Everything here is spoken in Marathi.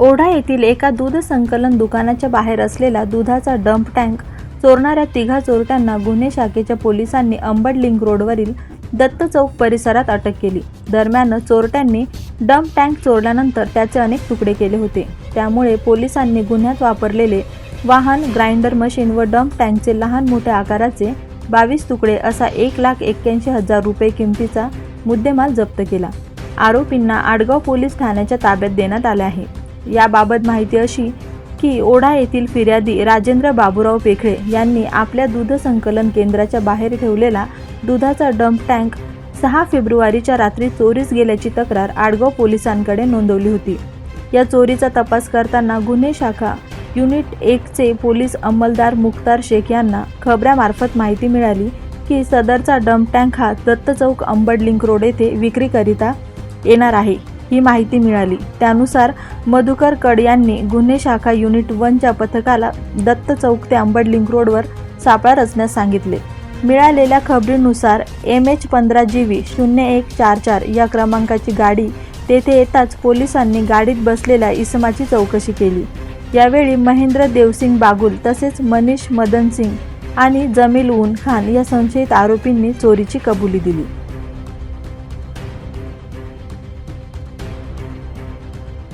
ओढा येथील एका दूध संकलन दुकानाच्या बाहेर असलेला दुधाचा डंप टँक चोरणाऱ्या तिघा चोरट्यांना गुन्हे शाखेच्या पोलिसांनी अंबड लिंक रोडवरील दत्त चौक परिसरात अटक केली. दरम्यान चोरट्यांनी डंप टँक चोरल्यानंतर त्याचे अनेक तुकडे केले होते. त्यामुळे पोलिसांनी गुन्ह्यात वापरलेले वाहन ग्राइंडर मशीन व डंप टँकचे लहान मोठ्या आकाराचे बावीस तुकडे असा एक लाख एक्क्याऐंशी हजार रुपये किमतीचा मुद्देमाल जप्त केला. आरोपींना आडगाव पोलीस ठाण्याच्या ताब्यात देण्यात आले आहे. याबाबत माहिती अशी की ओढा येथील फिर्यादी राजेंद्र बाबूराव पेखळे यांनी आपल्या दूध संकलन केंद्राच्या बाहेर ठेवलेला दुधाचा डंप टँक सहा फेब्रुवारीच्या रात्री चोरीस गेल्याची तक्रार आडगाव पोलिसांकडे नोंदवली होती. या चोरीचा तपास करताना गुन्हे शाखा युनिट एकचे पोलीस अंमलदार मुख्तार शेख यांना खबऱ्यामार्फत माहिती मिळाली की सदरचा डंप टँक हा दत्त चौक अंबड लिंक रोड येथे विक्रीकरिता येणार आहे. ही माहिती मिळाली. त्यानुसार मधुकर कड यांनी गुन्हे शाखा युनिट वनच्या पथकाला दत्त चौक ते अंबड लिंक रोडवर सापळा रचण्यास सांगितले. मिळालेल्या खबरीनुसार एम एच पंधरा जी व्ही शून्य एक चार चार या क्रमांकाची गाडी तेथे येताच पोलिसांनी गाडीत बसलेल्या इसमाची चौकशी केली. यावेळी महेंद्र देवसिंग बागुल तसेच मनीष मदनसिंग आणि जमील उन खान या संशयित आरोपींनी चोरीची कबुली दिली.